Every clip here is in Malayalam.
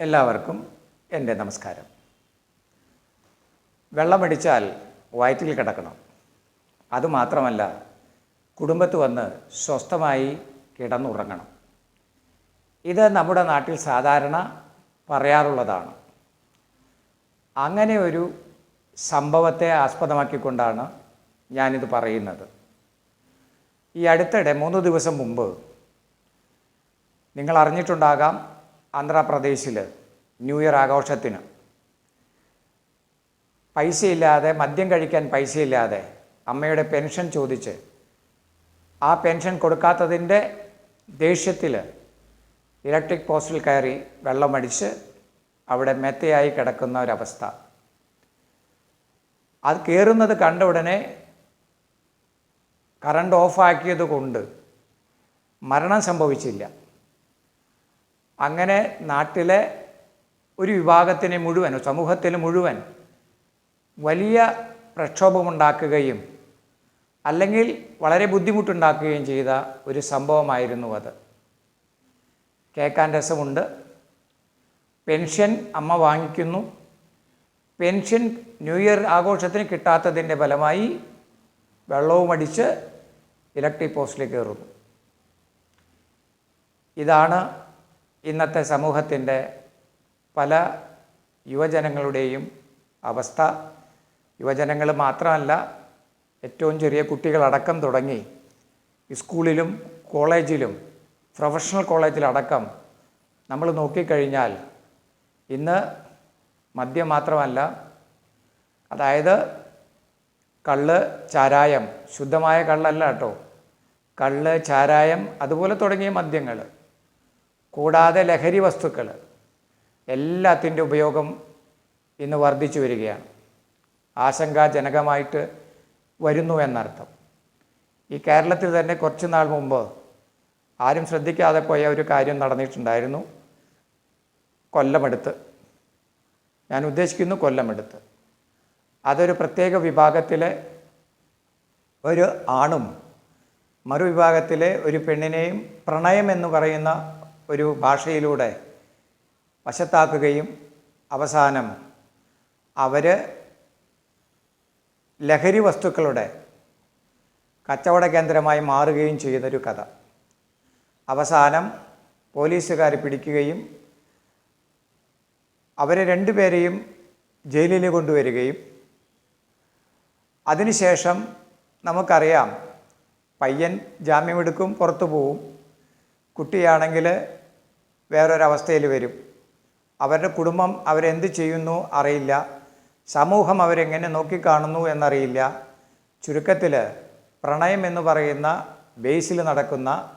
എല്ലാവർക്കും എന്റെ നമസ്കാരം. വെള്ളമടിച്ചാൽ വയറ്റിൽ കിടക്കണം. അതുമാത്രമല്ല കുടുംബത്ത് വന്ന് സ്വസ്ഥമായി കിടന്നുറങ്ങണം. ഇത് നമ്മുടെ നാട്ടിൽ സാധാരണ പറയാറുള്ളതാണ്. അങ്ങനെ ഒരു സംഭവത്തെ ആസ്പദമാക്കിക്കൊണ്ടാണ് ഞാനിത് പറയുന്നത്. ഈ അടുത്തിടെ മൂന്ന് ദിവസം മുമ്പ് നിങ്ങൾ അറിഞ്ഞിട്ടുണ്ടാകാം ആന്ധ്രാപ്രദേശിൽ ന്യൂ ഇയർ ആഘോഷത്തിന്. പൈസയില്ലാതെ മദ്യം കഴിക്കാൻ പൈസയില്ലാതെ അമ്മയുടെ പെൻഷൻ ചോദിച്ച് ആ പെൻഷൻ കൊടുക്കാത്തതിന്റെ ദേഷ്യത്തിൽ ഇലക്ട്രിക് പോസ്റ്റിൽ കയറി വെള്ളമടിച്ച് അവിടെ മെത്തയായി കിടക്കുന്ന ഒരവസ്ഥ. അത് കയറുന്നത് കണ്ട ഉടനെ കറണ്ട് ഓഫാക്കിയത് കൊണ്ട് മരണം സംഭവിച്ചില്ല. അങ്ങനെ നാട്ടിലെ ഒരു വിഭാഗത്തിനെ മുഴുവൻ സമൂഹത്തിന് മുഴുവൻ വലിയ പ്രക്ഷോഭമുണ്ടാക്കുകയും അല്ലെങ്കിൽ വളരെ ബുദ്ധിമുട്ടുണ്ടാക്കുകയും ചെയ്ത ഒരു സംഭവമായിരുന്നു അത്. കേൾക്കാൻ രസമുണ്ട്. പെൻഷൻ അമ്മ വാങ്ങിക്കുന്നു. പെൻഷൻ ന്യൂ ഇയർ ആഘോഷത്തിന് കിട്ടാത്തതിന്റെ ഫലമായി വെള്ളവും അടിച്ച് ഇലക്ട്രിക് പോസ്റ്റിലേക്ക് കയറുന്നു. ഇതാണ് ഇന്നത്തെ സമൂഹത്തിന്റെ പല യുവജനങ്ങളുടെയും അവസ്ഥ. യുവജനങ്ങൾ മാത്രമല്ല ഏറ്റവും ചെറിയ കുട്ടികളടക്കം തുടങ്ങി. സ്കൂളിലും കോളേജിലും പ്രൊഫഷണൽ കോളേജിലടക്കം നമ്മൾ നോക്കിക്കഴിഞ്ഞാൽ ഇന്ന് മദ്യം മാത്രമല്ല അതായത് കള്ള് ചാരായം ശുദ്ധമായ കള്ളല്ല കേട്ടോ. കള്ള് ചാരായം അതുപോലെ തുടങ്ങിയ മദ്യങ്ങൾ. കൂടാതെ ലഹരി വസ്തുക്കൾ എല്ലാത്തിന്റെ ഉപയോഗം ഇന്ന് വർദ്ധിച്ചു വരികയാണ്. ആശങ്കാജനകമായിട്ട് വരുന്നു എന്നർത്ഥം. ഈ കേരളത്തിൽ തന്നെ കുറച്ച് നാൾ മുമ്പ് ആരും ശ്രദ്ധിക്കാതെ പോയ ഒരു കാര്യം നടന്നിട്ടുണ്ടായിരുന്നു. കൊല്ലമെടുത്ത്. ഞാൻ ഉദ്ദേശിക്കുന്നു കൊല്ലമെടുത്ത്. അതൊരു പ്രത്യേക വിഭാഗത്തിലെ ഒരു ആണും മറുവിഭാഗത്തിലെ ഒരു പെണ്ണിനെയും പ്രണയം എന്ന് പറയുന്ന ഒരു ഭാഷയിലൂടെ വശത്താക്കുകയും അവസാനം അവർ ലഹരി വസ്തുക്കളുടെ കച്ചവട കേന്ദ്രമായി മാറുകയും ചെയ്യുന്നൊരു കഥ. അവസാനം പോലീസുകാർ പിടിക്കുകയും അവരെ രണ്ടുപേരെയും ജയിലിൽ കൊണ്ടുവരികയും അതിനുശേഷം നമുക്കറിയാം പയ്യൻ ജാമ്യമെടുക്കും പുറത്തു പോവും. കുട്ടിയാണെങ്കിൽ വേറൊരവസ്ഥയിൽ വരും. അവരുടെ കുടുംബം അവരെന്ത് ചെയ്യുന്നു അറിയില്ല. സമൂഹം അവരെങ്ങനെ നോക്കിക്കാണുന്നു എന്നറിയില്ല. ചുരുക്കത്തിൽ പ്രണയം എന്ന് പറയുന്ന ബേസിൽ നടക്കുന്ന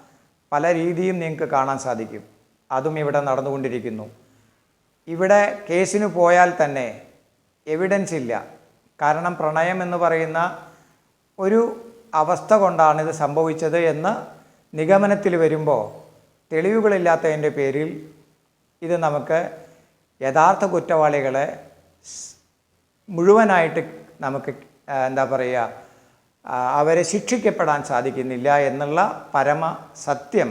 പല രീതിയും നിങ്ങൾക്ക് കാണാൻ സാധിക്കും. അതും ഇവിടെ നടന്നുകൊണ്ടിരിക്കുന്നു. ഇവിടെ കേസിന് പോയാൽ തന്നെ എവിഡൻസ് ഇല്ല. കാരണം പ്രണയം എന്ന് പറയുന്ന ഒരു അവസ്ഥ കൊണ്ടാണ് ഇത് സംഭവിച്ചത് എന്ന് നിഗമനത്തിൽ വരുമ്പോൾ തെളിവുകളില്ലാത്തതിന്റെ പേരിൽ ഇത് നമുക്ക് യഥാർത്ഥ കുറ്റവാളികളെ മുഴുവനായിട്ട് നമുക്ക് എന്താ പറയുക അവരെ ശിക്ഷിക്കപ്പെടാൻ സാധിക്കുന്നില്ല എന്നുള്ള പരമ സത്യം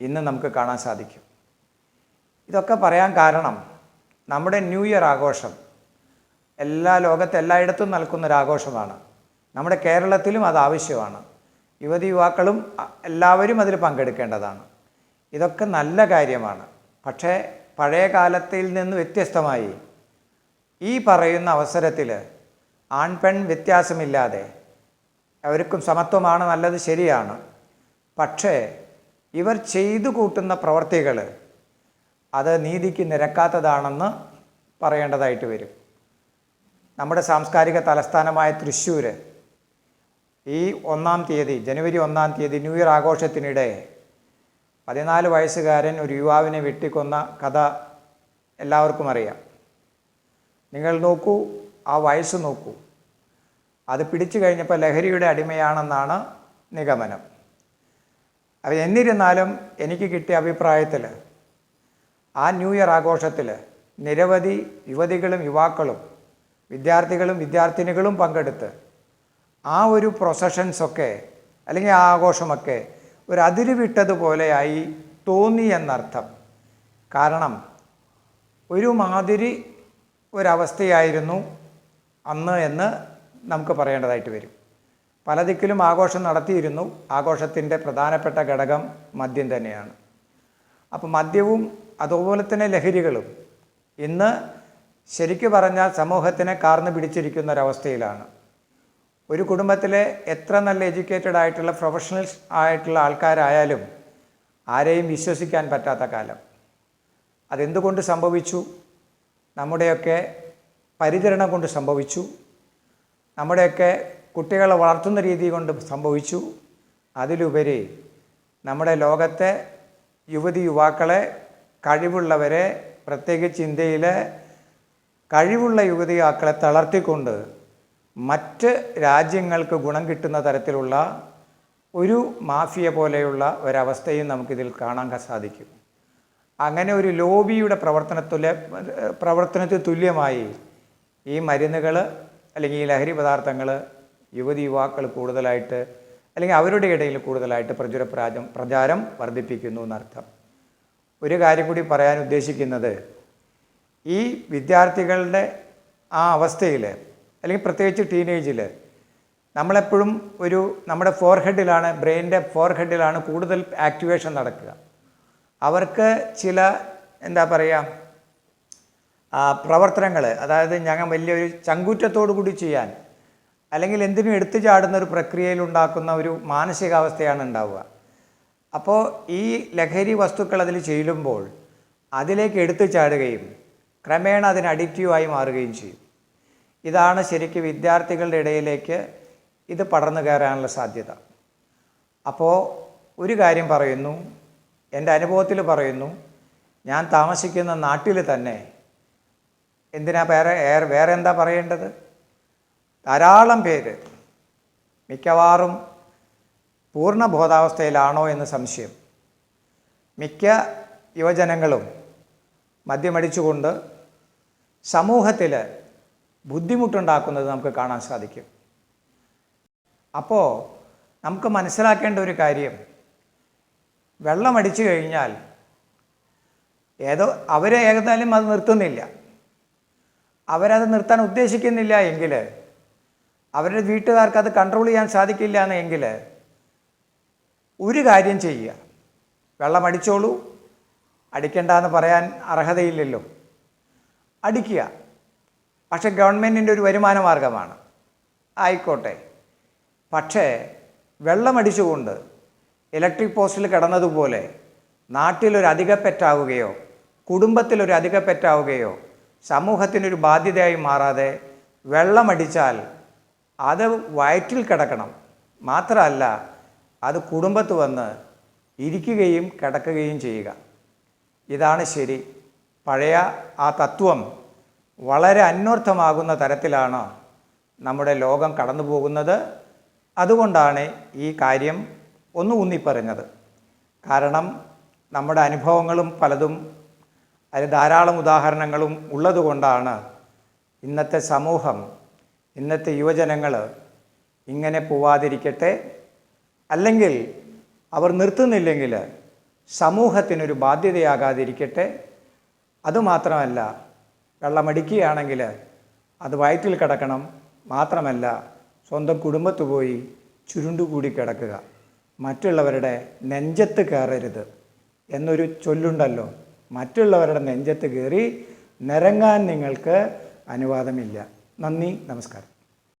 ഇന്ന് നമുക്ക് കാണാൻ സാധിക്കും. ഇതൊക്കെ പറയാൻ കാരണം നമ്മുടെ ന്യൂ ഇയർ ആഘോഷം എല്ലാ ലോകത്ത് എല്ലായിടത്തും നൽകുന്നൊരാഘോഷമാണ്. നമ്മുടെ കേരളത്തിലും അത് ആവശ്യമാണ്. യുവതി യുവാക്കളും എല്ലാവരും അതിൽ പങ്കെടുക്കേണ്ടതാണ്. ഇതൊക്കെ നല്ല കാര്യമാണ്. പക്ഷേ പഴയ കാലത്തിൽ നിന്ന് വ്യത്യസ്തമായി ഈ പറയുന്ന അവസരത്തിൽ ആൺ പെൺ വ്യത്യാസമില്ലാതെ അവർക്കും സമത്വമാണ് നല്ലത് ശരിയാണ്. പക്ഷേ ഇവർ ചെയ്തു കൂട്ടുന്ന പ്രവർത്തികൾ അത് നീതിക്ക് നിരക്കാത്തതാണെന്ന് പറയേണ്ടതായിട്ട് വരും. നമ്മുടെ സാംസ്കാരിക തലസ്ഥാനമായ തൃശ്ശൂർ ഈ ഒന്നാം തീയതി ജനുവരി ഒന്നാം തീയതി ന്യൂ ഇയർ ആഘോഷത്തിനിടെ പതിനാല് വയസ്സുകാരൻ ഒരു യുവാവിനെ വെട്ടിക്കൊന്ന കഥ എല്ലാവർക്കും അറിയാം. നിങ്ങൾ നോക്കൂ ആ വയസ്സ് നോക്കൂ. അത് പിടിച്ചു കഴിഞ്ഞപ്പോൾ ലഹരിയുടെ അടിമയാണെന്നാണ് നിഗമനം. അത് എന്നിരുന്നാലും എനിക്ക് കിട്ടിയ അഭിപ്രായത്തിൽ ആ ന്യൂ ഇയർ ആഘോഷത്തിൽ നിരവധി യുവതികളും യുവാക്കളും വിദ്യാർത്ഥികളും വിദ്യാർത്ഥിനികളും പങ്കെടുത്ത് ആ ഒരു പ്രൊസഷൻസൊക്കെ അല്ലെങ്കിൽ ആ ആഘോഷമൊക്കെ ഒരു അതിരുവിട്ടതുപോലെയായി തോന്നി എന്നർത്ഥം കാരണം ഒരു മാതിരി ഒരവസ്ഥയായിരുന്നു അന്ന് എന്ന് നമുക്ക് പറയേണ്ടതായിട്ട് വരും. പല ദിക്കിലും ആഘോഷം നടത്തിയിരുന്നു. ആഘോഷത്തിന്റെ പ്രധാനപ്പെട്ട ഘടകം മദ്യം തന്നെയാണ്. അപ്പോൾ മദ്യവും അതുപോലെ തന്നെ ലഹരികളും ഇന്ന് ശരിക്കു പറഞ്ഞാൽ സമൂഹത്തിനെ കാർന്നു പിടിച്ചിരിക്കുന്ന ഒരവസ്ഥയിലാണ്. ഒരു കുടുംബത്തിലെ എത്ര നല്ല എഡ്യൂക്കേറ്റഡ് ആയിട്ടുള്ള പ്രൊഫഷണൽസ് ആയിട്ടുള്ള ആൾക്കാരായാലും ആരെയും വിശ്വസിക്കാൻ പറ്റാത്ത കാലം. അതെന്തുകൊണ്ട് സംഭവിച്ചു? നമ്മുടെയൊക്കെ പരിചരണം കൊണ്ട് സംഭവിച്ചു. നമ്മുടെയൊക്കെ കുട്ടികളെ വളർത്തുന്ന രീതി കൊണ്ട് സംഭവിച്ചു. അതിലുപരി നമ്മുടെ ലോകത്തെ യുവതി യുവാക്കളെ കഴിവുള്ളവരെ പ്രത്യേകിച്ച് ഇന്ത്യയിലെ കഴിവുള്ള യുവതി യുവാക്കളെ തളർത്തിക്കൊണ്ട് മറ്റ് രാജ്യങ്ങൾക്ക് ഗുണം കിട്ടുന്ന തരത്തിലുള്ള ഒരു മാഫിയ പോലെയുള്ള ഒരവസ്ഥയും നമുക്കിതിൽ കാണാൻ സാധിക്കും. അങ്ങനെ ഒരു ലോബിയുടെ പ്രവർത്തനത്തിലെ പ്രവർത്തനത്തിൽ തുല്യമായി ഈ മരുന്നുകൾ അല്ലെങ്കിൽ ഈ ലഹരി പദാർത്ഥങ്ങൾ യുവതി യുവാക്കൾ കൂടുതലായിട്ട് അല്ലെങ്കിൽ അവരുടെ ഇടയിൽ കൂടുതലായിട്ട് പ്രചുര പ്രാജം പ്രചാരം വർദ്ധിപ്പിക്കുന്നു എന്നർത്ഥം. ഒരു കാര്യം കൂടി പറയാൻ ഉദ്ദേശിക്കുന്നത് ഈ വിദ്യാർത്ഥികളുടെ ആ അവസ്ഥയിൽ അല്ലെങ്കിൽ പ്രത്യേകിച്ച് ടീനേജിൽ നമ്മളെപ്പോഴും ഒരു നമ്മുടെ ഫോർഹെഡിലാണ് ബ്രെയിനിന്റെ ഫോർഹെഡിലാണ് കൂടുതൽ ആക്ടിവേഷൻ നടക്കുക. അവർക്ക് ചില എന്താ പറയുക പ്രവർത്തനങ്ങൾ അതായത് ഞങ്ങൾ വലിയൊരു ചങ്കൂറ്റത്തോടു കൂടി ചെയ്യാൻ അല്ലെങ്കിൽ എന്തിനും എടുത്തു ചാടുന്ന ഒരു പ്രക്രിയയിൽ ഉണ്ടാക്കുന്ന ഒരു മാനസികാവസ്ഥയാണ് ഉണ്ടാവുക. അപ്പോൾ ഈ ലഹരി വസ്തുക്കൾ അതിൽ ചെല്ലുമ്പോൾ അതിലേക്ക് എടുത്തു ചാടുകയും ക്രമേണ അതിന് അഡിക്റ്റീവായി മാറുകയും ചെയ്യും. ഇതാണ് ശരിക്കും വിദ്യാർത്ഥികളുടെ ഇടയിലേക്ക് ഇത് പടർന്നു കയറാനുള്ള സാധ്യത. അപ്പോൾ ഒരു കാര്യം പറയുന്നു എന്റെ അനുഭവത്തിൽ പറയുന്നു ഞാൻ താമസിക്കുന്ന നാട്ടിൽ തന്നെ എന്തിനാ വേറെ വേറെ എന്താ പറയേണ്ടത്? ധാരാളം പേര് മിക്കവാറും പൂർണ ബോധാവസ്ഥയിലാണോ എന്ന് സംശയം. മിക്ക യുവജനങ്ങളും മദ്യമടിച്ചുകൊണ്ട് സമൂഹത്തിൽ ബുദ്ധിമുട്ടുണ്ടാക്കുന്നത് നമുക്ക് കാണാൻ സാധിക്കും. അപ്പോൾ നമുക്ക് മനസ്സിലാക്കേണ്ട ഒരു കാര്യം. വെള്ളം അടിച്ചു കഴിഞ്ഞാൽ ഏതോ അവരെ ഏതായാലും അത് നിർത്തുന്നില്ല. അവരത് നിർത്താൻ ഉദ്ദേശിക്കുന്നില്ല എങ്കിൽ അവരുടെ വീട്ടുകാർക്ക് അത് കൺട്രോൾ ചെയ്യാൻ സാധിക്കില്ല എന്നെങ്കിൽ ഒരു കാര്യം ചെയ്യുക. വെള്ളം അടിച്ചോളൂ. അടിക്കണ്ട എന്ന് പറയാൻ അർഹതയില്ലല്ലോ. അടിക്കുക. പക്ഷെ ഗവൺമെന്റിന്റെ ഒരു വരുമാന മാർഗമാണ് ആയിക്കോട്ടെ. പക്ഷേ വെള്ളമടിച്ചുകൊണ്ട് ഇലക്ട്രിക് പോസ്റ്റിൽ കിടന്നതുപോലെ നാട്ടിലൊരു അധികപ്പെറ്റാവുകയോ കുടുംബത്തിലൊരു അധികപ്പെറ്റാവുകയോ സമൂഹത്തിനൊരു ബാധ്യതയായി മാറാതെ വെള്ളമടിച്ചാൽ അത് വയറ്റിൽ കിടക്കണം. മാത്രമല്ല അത് കുടുംബത്ത് വന്ന് ഇരിക്കുകയും കിടക്കുകയും ചെയ്യുക. ഇതാണ് ശരി. പഴയ ആ തത്വം. വളരെ അന്വർത്ഥമാകുന്ന തരത്തിലാണ് നമ്മുടെ ലോകം കടന്നു പോകുന്നത്. അതുകൊണ്ടാണ് ഈ കാര്യം ഒന്ന് ഊന്നിപ്പറഞ്ഞത്. കാരണം നമ്മുടെ അനുഭവങ്ങളും പലതും അതിൽ ധാരാളം ഉദാഹരണങ്ങളും ഉള്ളതുകൊണ്ടാണ് ഇന്നത്തെ സമൂഹം ഇന്നത്തെ യുവജനങ്ങൾ ഇങ്ങനെ പോവാതിരിക്കട്ടെ. അല്ലെങ്കിൽ അവർ നിർത്തുന്നില്ലെങ്കിൽ സമൂഹത്തിനൊരു ബാധ്യതയാകാതിരിക്കട്ടെ. അതുമാത്രമല്ല വെള്ളമടിക്കുകയാണെങ്കിൽ അത് വയറ്റിൽ കിടക്കണം മാത്രമല്ല സ്വന്തം കുടുംബത്ത് പോയി ചുരുണ്ടുകൂടി കിടക്കുക. മറ്റുള്ളവരുടെ നെഞ്ചത്ത് കയറരുത് എന്നൊരു ചൊല്ലുണ്ടല്ലോ. മറ്റുള്ളവരുടെ നെഞ്ചത്ത് കയറി നിരങ്ങാൻ നിങ്ങൾക്ക് അനുവാദമില്ല. നന്ദി നമസ്കാരം.